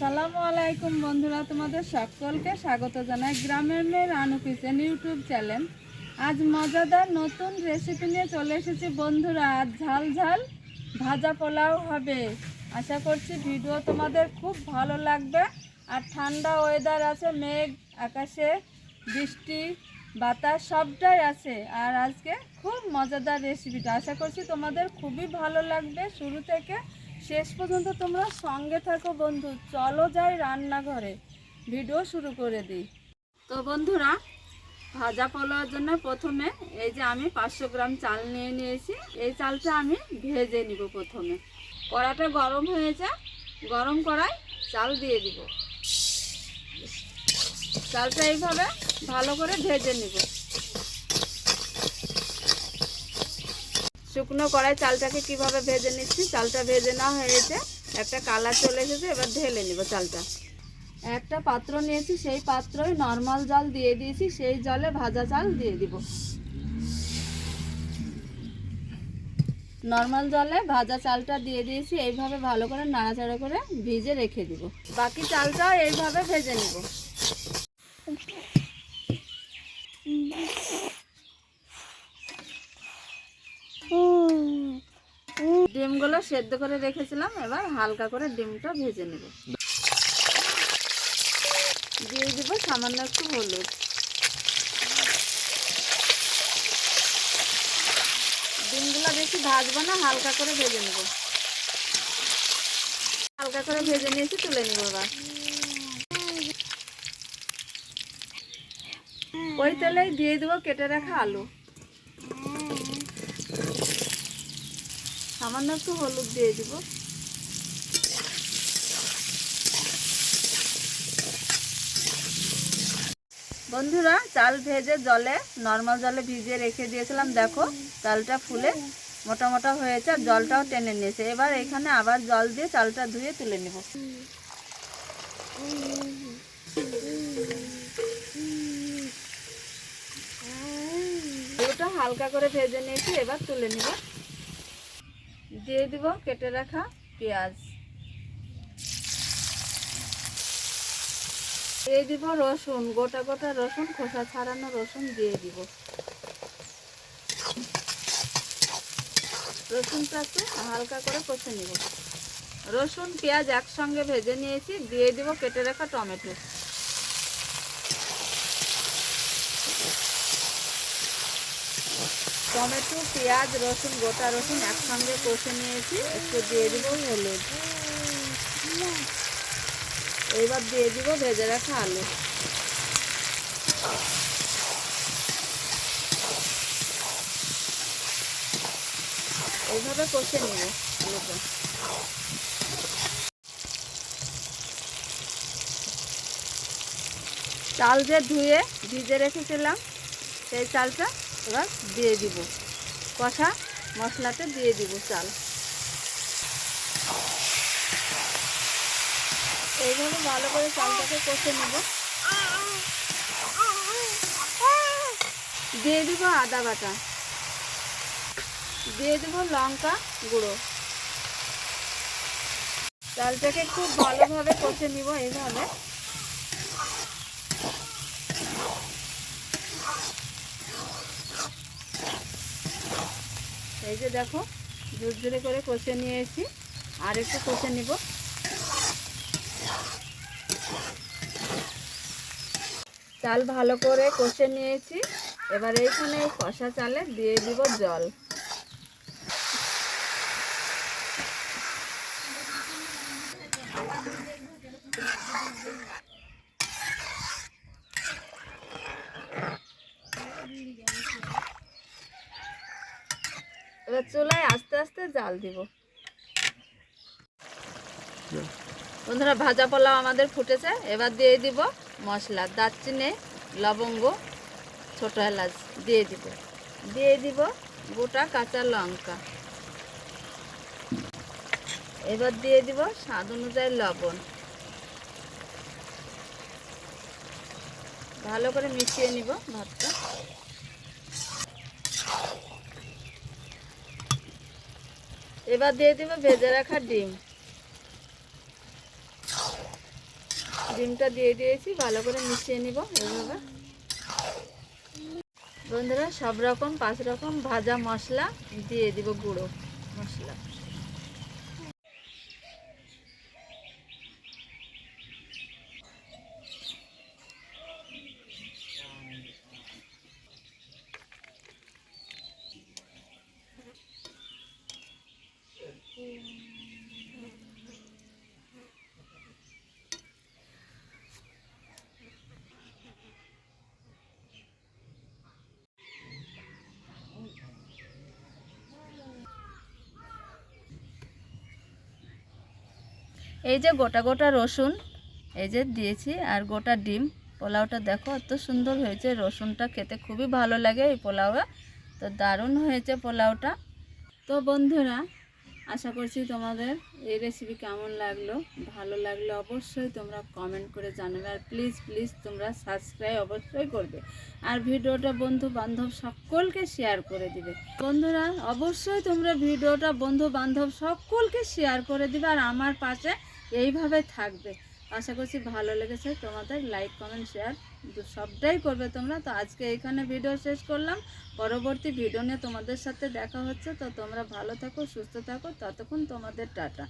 আসসালামু আলাইকুম বন্ধুরা, তোমাদের সকলকে স্বাগত জানাই গ্রামের মেয়ে রানু কিচেন ইউটিউব চ্যানেল। আজ মজাদার নতুন রেসিপি নিয়ে চলে এসেছি বন্ধুরা। আজ ঝাল ঝাল ভাজা পোলাও হবে। আশা করছি ভিডিও তোমাদের খুব ভালো লাগবে। আর ঠান্ডা ওয়েদার আছে, মেঘ, আকাশে বৃষ্টি, বাতাস সবটাই আছে। আর আজকে খুব মজাদার রেসিপিটা আশা করছি তোমাদের খুবই ভালো লাগবে। শুরু থেকে শেষ পর্যন্ত তোমরা সঙ্গে থাকো বন্ধু। চলো যাই রান্নাঘরে। ভিডিও শুরু করে দিই। তো বন্ধুরা, ভাজা পোলাওয়ার জন্য প্রথমে এই যে আমি পাঁচশো গ্রাম চাল নিয়ে নিয়েছি। এই চালটা আমি ভেজে নিব প্রথমে। কড়াটা গরম হয়েছে গরম কড়াই চাল দিয়ে দিব। চালটা এইভাবে ভালো করে ভেজে নিব। শুকনো কড়াই চালটাকে কীভাবে ভেজে নিচ্ছি? চালটা ভেজে না হয়েছে একটা কালার চলে এসেছে, এবার ঢেলে নিব চালটা। একটা পাত্র নিয়েছি, সেই পাত্রই নর্মাল জল দিয়ে দিয়েছি, সেই জলে ভাজা চাল দিয়ে দিব। নর্মাল জলে ভাজা চালটা দিয়ে দিয়েছি, এইভাবে ভালো করে নাড়াচাড়া করে ভিজে রেখে দিব। বাকি চালটাও এইভাবে ভেজে নিব। ডিমগুলো সেদ্ধ করে রেখেছিলাম, এবার হালকা করে ডিমটা ভেজে নেব। দিয়ে দেবো সামান্য একটু হলুদ। ডিমগুলো বেশি ভাজবো না, হালকা করে ভেজে নেব। হালকা করে ভেজে নিয়েছি, তুলে নেব এবার। ওই তেলেই দিয়ে দেবো কেটে রাখা আলু। সামান্য একটু হলুদ দিয়ে দিব। বন্ধুরা, চাল ভেজে জলে, নর্মাল জলে ভিজিয়ে রেখে দিয়েছিলাম, দেখো, চালটা ফুলে মোটা মোটা হয়েছে আর জলটাও টেনে নিয়েছে। এবার এখানে আবার জল দিয়ে চালটা ধুয়ে তুলে নেব। হালকা করে ভেজে নিয়েছি, এবার তুলে নিব। দিয়ে দিব, কেটে রাখা পেঁয়াজ। দিয়ে দিব রসুন, গোটা গোটা রসুন, খোসা ছাড়ানো রসুন দিয়ে দিব। রসুনটা একটু হালকা করে কষে নিব। রসুন, পেঁয়াজ একসঙ্গে ভেজে নিয়েছি, দিয়ে দিব কেটে রাখা টমেটো। টমেটো, পেঁয়াজ, রসুন, গোটা রসুন একসঙ্গে কষে নিয়েছি। একটু দিয়ে দিব হলুদ। এবার দিয়ে দিব ভেজে রাখা আলু। এইভাবে কষে নিব আলুটা। চাল যে ধুয়ে ভিজে রেখেছিলাম, সেই চালটা এবার দিয়ে দিব। কষা মশলাতে দিয়ে দিব চাল। এইভাবে ভালো করে চালটাকে কষে নেব। দিয়ে দিব আদা বাটা। দিয়ে দিব লঙ্কা গুঁড়ো। চালটাকে খুব ভালোভাবে কষে নিব এইভাবে। এই যে দেখো জোর জোরে করে কষে নিয়ে এসি আর একটু কষে নিব। চাল ভালো করে কষে নিয়েছি। এবার এইখানে এই কষা চালে দিয়ে দিব জল। এবার চুলায় আস্তে আস্তে জাল দিব। বন্ধুরা ভাজা পোলাও আমাদের ফুটেছে। এবার দিয়ে দিব মশলা দারচিনি লবঙ্গ ছোট এলাচ দিয়ে দিব। দিয়ে দিব গোটা কাঁচা লঙ্কা। এবার দিয়ে দিব স্বাদ অনুযায়ী লবণ। ভালো করে মিশিয়ে নিব ভাতটা। এবার দিয়ে দিব ভেজে রাখা ডিম। ডিমটা দিয়ে দিয়েছি, ভালো করে মিশিয়ে নিব এইভাবে। বন্ধুরা, সব রকম, পাঁচ রকম ভাজা মশলা দিয়ে দিব গুঁড়ো মশলা। এই যে গোটা গোটা রসুন, এই যে দিয়েছি আর গোটা ডিম। পোলাওটা দেখো, এত সুন্দর হয়েছে, রসুনটা খেতে খুবই ভালো লাগে এই পোলাওটা। তো দারুণ হয়েছে পোলাওটা। তো বন্ধুরা, আশা করছি তোমাদের এই রেসিপি কেমন লাগল? ভালো লাগলে অবশ্যই তোমরা কমেন্ট করে জানাবে আর প্লিজ প্লিজ তোমরা সাবস্ক্রাইব অবশ্যই করবে। আর ভিডিওটা বন্ধু বান্ধব সকলকে শেয়ার করে দিবে। বন্ধুরা, অবশ্যই তোমরা ভিডিওটা বন্ধু বান্ধব সকলকে শেয়ার করে দিবে আর আমার পাশে এইভাবে থাকবে। আশা করছি ভালো লেগেছে। তোমাদের লাইক কমেন্ট শেয়ার সবটাই করবে তোমরা। তো আজকে এইখানে ভিডিও শেষ করলাম। পরবর্তী ভিডিও নিয়ে তোমাদের সাথে দেখা হচ্ছে। তো তোমরা ভালো থাকো, সুস্থ থাকো। ততক্ষণ তোমাদের টাটা।